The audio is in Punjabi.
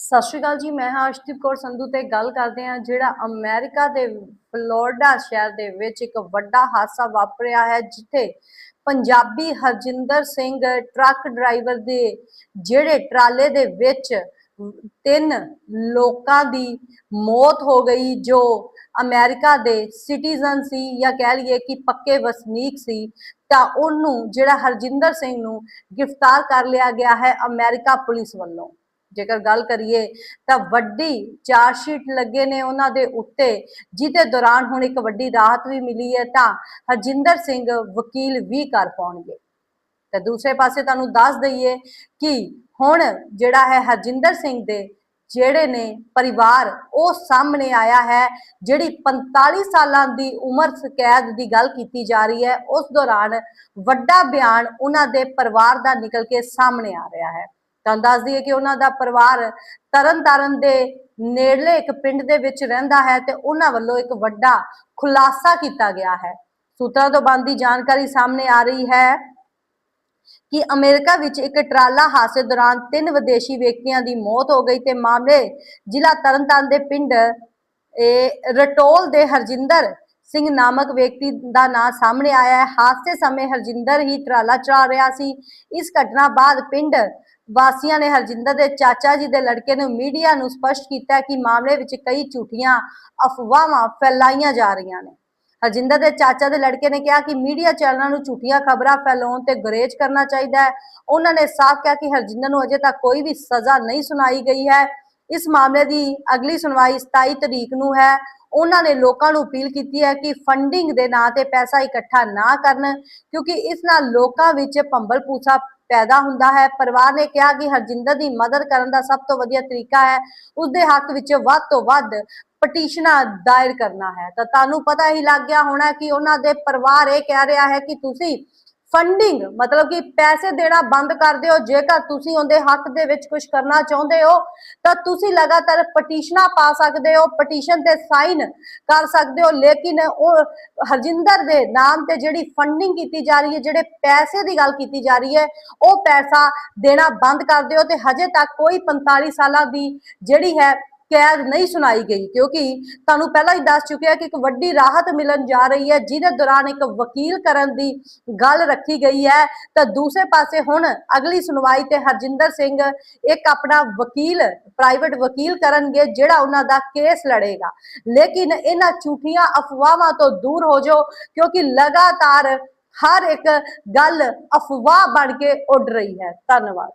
ਸਤਿ ਸ਼੍ਰੀ ਅਕਾਲ ਜੀ, ਮੈਂ ਹਾਂ ਅਰਸ਼ਦੀਪ ਕੌਰ ਸੰਧੂ ਤੇ ਗੱਲ ਕਰਦੇ ਹਾਂ ਜਿਹੜਾ ਅਮਰੀਕਾ ਦੇ ਫਲੋਰਡਾ ਸ਼ਹਿਰ ਦੇ ਵਿੱਚ ਇੱਕ ਵੱਡਾ ਹਾਦਸਾ ਵਾਪਰਿਆ ਹੈ, ਜਿੱਥੇ ਪੰਜਾਬੀ ਹਰਜਿੰਦਰ ਸਿੰਘ ਟਰੱਕ ਡਰਾਈਵਰ ਦੇ ਜਿਹੜੇ ਟਰਾਲੇ ਦੇ ਵਿੱਚ ਤਿੰਨ ਲੋਕਾਂ ਦੀ ਮੌਤ ਹੋ ਗਈ, ਜੋ ਅਮਰੀਕਾ ਦੇ ਸਿਟੀਜ਼ਨ ਸੀ ਜਾਂ ਕਹਿ ਲਈਏ ਕਿ ਪੱਕੇ ਵਸਨੀਕ ਸੀ, ਤਾਂ ਉਹਨੂੰ ਜਿਹੜਾ ਹਰਜਿੰਦਰ ਸਿੰਘ ਨੂੰ ਗ੍ਰਿਫਤਾਰ ਕਰ ਲਿਆ ਗਿਆ ਹੈ ਅਮਰੀਕਾ ਪੁਲਿਸ ਵੱਲੋਂ। ਜੇਕਰ ਗੱਲ ਕਰੀਏ ਤਾਂ ਵੱਡੀ ਚਾਰਜ ਸ਼ੀਟ ਲੱਗੇ ਨੇ ਉਹਨਾਂ ਦੇ ਉੱਤੇ, ਜਿਹਦੇ ਦੌਰਾਨ ਹੁਣ ਇੱਕ ਵੱਡੀ ਰਾਹਤ ਵੀ ਮਿਲੀ ਹੈ ਤਾਂ ਹਰਜਿੰਦਰ ਸਿੰਘ ਵਕੀਲ ਵੀ ਕਰ ਪਾਉਣਗੇ। ਤਾਂ ਦੂਸਰੇ ਪਾਸੇ ਤੁਹਾਨੂੰ ਦੱਸ ਦਈਏ ਕਿ ਹੁਣ ਜਿਹੜਾ ਹੈ ਹਰਜਿੰਦਰ ਸਿੰਘ ਦੇ ਜਿਹੜੇ ਨੇ ਪਰਿਵਾਰ, ਉਹ ਸਾਹਮਣੇ ਆਇਆ ਹੈ, ਜਿਹੜੀ 45 ਸਾਲਾਂ ਦੀ ਉਮਰ ਕੈਦ ਦੀ ਗੱਲ ਕੀਤੀ ਜਾ ਰਹੀ ਹੈ, ਉਸ ਦੌਰਾਨ ਵੱਡਾ ਬਿਆਨ ਉਹਨਾਂ ਦੇ ਪਰਿਵਾਰ ਦਾ ਨਿਕਲ ਕੇ ਸਾਹਮਣੇ ਆ ਰਿਹਾ ਹੈ। ਤੁਹਾਨੂੰ ਦੱਸ ਦਈਏ ਕਿ ਉਹਨਾਂ ਦਾ ਪਰਿਵਾਰ ਤਰਨਤਾਰਨ ਦੇ ਨੇੜਲੇ ਇੱਕ ਪਿੰਡ ਦੇ ਵਿੱਚ ਰਹਿੰਦਾ ਹੈ ਤੇ ਉਹਨਾਂ ਵੱਲੋਂ ਇੱਕ ਵੱਡਾ ਖੁਲਾਸਾ ਕੀਤਾ ਗਿਆ ਹੈ। ਸੂਤਰਾਂ ਤੋਂ ਬੰਦੀ ਜਾਣਕਾਰੀ ਸਾਹਮਣੇ ਆ ਰਹੀ ਹੈ ਕਿ ਅਮਰੀਕਾ ਵਿੱਚ ਇੱਕ ਟਰਾਲਾ ਹਾਦਸੇ ਦੌਰਾਨ ਤਿੰਨ ਵਿਦੇਸ਼ੀ ਵਿਅਕਤੀਆਂ ਦੀ ਮੌਤ ਹੋ ਗਈ ਤੇ ਮਾਮਲੇ ਜ਼ਿਲ੍ਹਾ ਤਰਨਤਾਰਨ ਦੇ ਪਿੰਡ ਰਟੋਲ ਦੇ ਹਰਜਿੰਦਰ ਸਿੰਘ ਨਾਮਕ ਵਿਅਕਤੀ ਦਾ ਨਾਂ ਸਾਹਮਣੇ ਆਇਆ ਹੈ। ਹਾਦਸੇ ਸਮੇਂ ਹਰਜਿੰਦਰ ਹੀ ਟਰਾਲਾ ਚਲਾ ਰਿਹਾ ਸੀ। ਇਸ ਘਟਨਾ ਬਾਅਦ ਪਿੰਡ ਵਾਸੀਆਂ ਨੇ ਹਰਜਿੰਦਰ ਦੇ ਚਾਚਾ ਜੀ ਦੇ ਲੜਕੇ ਨੂੰ ਮੀਡੀਆ ਨੂੰ ਸਪਸ਼ਟ ਕੀਤਾ ਕਿ ਮਾਮਲੇ ਵਿੱਚ ਕਈ ਝੂਠੀਆਂ ਅਫਵਾਹਾਂ ਫੈਲਾਈਆਂ ਜਾ ਰਹੀਆਂ ਨੇ। ਹਰਜਿੰਦਰ ਦੇ ਚਾਚਾ ਦੇ ਲੜਕੇ ਨੇ ਕਿਹਾ ਕਿ ਮੀਡੀਆ ਚੈਨਲਾਂ ਨੂੰ ਝੂਠੀਆਂ ਖਬਰਾਂ ਫੈਲਾਉਣ ਤੇ ਗੁਰੇਜ਼ ਕਰਨਾ ਚਾਹੀਦਾ ਹੈ। ਉਹਨਾਂ ਨੇ ਸਾਫ਼ ਕਿਹਾ ਕਿ ਹਰਜਿੰਦਰ ਨੂੰ ਅਜੇ ਤੱਕ ਕੋਈ ਵੀ ਸਜ਼ਾ ਨਹੀਂ ਸੁਣਾਈ ਗਈ ਹੈ। ਇਸ ਮਾਮਲੇ ਦੀ ਅਗਲੀ ਸੁਣਵਾਈ 27 ਤਰੀਕ ਨੂੰ ਹੈ। ਉਹਨਾਂ ਨੇ ਲੋਕਾਂ ਨੂੰ ਅਪੀਲ ਕੀਤੀ ਹੈ ਕਿ ਫੰਡਿੰਗ ਦੇ ਨਾਂ ਤੇ ਪੈਸਾ ਇਕੱਠਾ ਨਾ ਕਰਨ ਕਿਉਂਕਿ ਇਸ ਨਾਲ ਲੋਕਾਂ ਵਿੱਚ ਭੰਬਲ ਪੂਸਾ ਪੈਦਾ ਹੁੰਦਾ ਹੈ। ਪਰਿਵਾਰ ਨੇ ਕਿਹਾ ਕਿ ਹਰਜਿੰਦਰ ਦੀ ਮਦਦ ਕਰਨ ਦਾ ਸਭ ਤੋਂ ਵਧੀਆ ਤਰੀਕਾ ਹੈ। ਉਸ ਦੇ ਹੱਕ ਵਿੱਚ ਵੱਧ ਤੋਂ ਵੱਧ ਪਟੀਸ਼ਨਾਂ ਦਾਇਰ ਕਰਨਾ ਹੈ। ਤਾਂ ਤੁਹਾਨੂੰ ਪਤਾ ਹੀ ਲੱਗ ਗਿਆ ਹੋਣਾ ਕਿ ਉਹਨਾਂ ਦੇ ਪਰਿਵਾਰ ਇਹ ਕਹਿ ਰਿਹਾ ਹੈ ਕਿ ਤੁਸੀਂ ਫੰਡਿੰਗ ਮਤਲਬ ਕਿ ਪੈਸੇ ਦੇਣਾ ਬੰਦ ਕਰ ਦਿਓ। ਜੇਕਰ ਤੁਸੀਂ ਉਹਦੇ ਹੱਕ ਦੇ ਵਿੱਚ ਕੁਝ ਕਰਨਾ ਚਾਹੁੰਦੇ ਹੋ, ਤਾਂ ਤੁਸੀਂ ਲਗਾਤਾਰ ਪਟੀਸ਼ਨਾਂ ਪਾ ਸਕਦੇ ਹੋ ਪਟੀਸ਼ਨ ਤੇ ਸਾਈਨ ਕਰ ਸਕਦੇ ਹੋ। ਲੇਕਿਨ ਉਹ ਹਰਜਿੰਦਰ ਦੇ ਨਾਮ ਤੇ ਜਿਹੜੀ ਫੰਡਿੰਗ ਕੀਤੀ ਜਾ ਰਹੀ ਹੈ, ਜਿਹੜੇ ਪੈਸੇ ਦੀ ਗੱਲ ਕੀਤੀ ਜਾ ਰਹੀ ਹੈ, ਉਹ ਪੈਸਾ ਦੇਣਾ ਬੰਦ ਕਰ ਦਿਓ ਤੇ ਹਜੇ ਤੱਕ ਕੋਈ 45 ਸਾਲਾਂ ਦੀ ਜਿਹੜੀ ਹੈ ਕੈਦ ਨਹੀਂ ਸੁਣਾਈ ਗਈ, ਕਿਉਂਕਿ ਤੁਹਾਨੂੰ ਪਹਿਲਾਂ ਹੀ ਦੱਸ ਚੁੱਕਿਆ ਕਿ ਇੱਕ ਵੱਡੀ ਰਾਹਤ ਮਿਲਣ ਜਾ ਰਹੀ ਹੈ, ਜਿਹਦੇ ਦੌਰਾਨ ਇੱਕ ਵਕੀਲ ਕਰਨ ਦੀ ਗੱਲ ਰੱਖੀ ਗਈ ਹੈ। ਤਾਂ ਦੂਸਰੇ ਪਾਸੇ ਹੁਣ ਅਗਲੀ ਸੁਣਵਾਈ ਤੇ ਹਰਜਿੰਦਰ ਸਿੰਘ ਇੱਕ ਆਪਣਾ ਵਕੀਲ ਪ੍ਰਾਈਵੇਟ ਵਕੀਲ ਕਰਨਗੇ, ਜਿਹੜਾ ਉਹਨਾਂ ਦਾ ਕੇਸ ਲੜੇਗਾ। ਲੇਕਿਨ ਇਹਨਾਂ ਝੂਠੀਆਂ ਅਫਵਾਹਾਂ ਤੋਂ ਦੂਰ ਹੋ ਜਾਓ, ਕਿਉਂਕਿ ਲਗਾਤਾਰ ਹਰ ਇੱਕ ਗੱਲ ਅਫਵਾਹ ਬਣ ਕੇ ਉੱਡ ਰਹੀ ਹੈ। ਧੰਨਵਾਦ।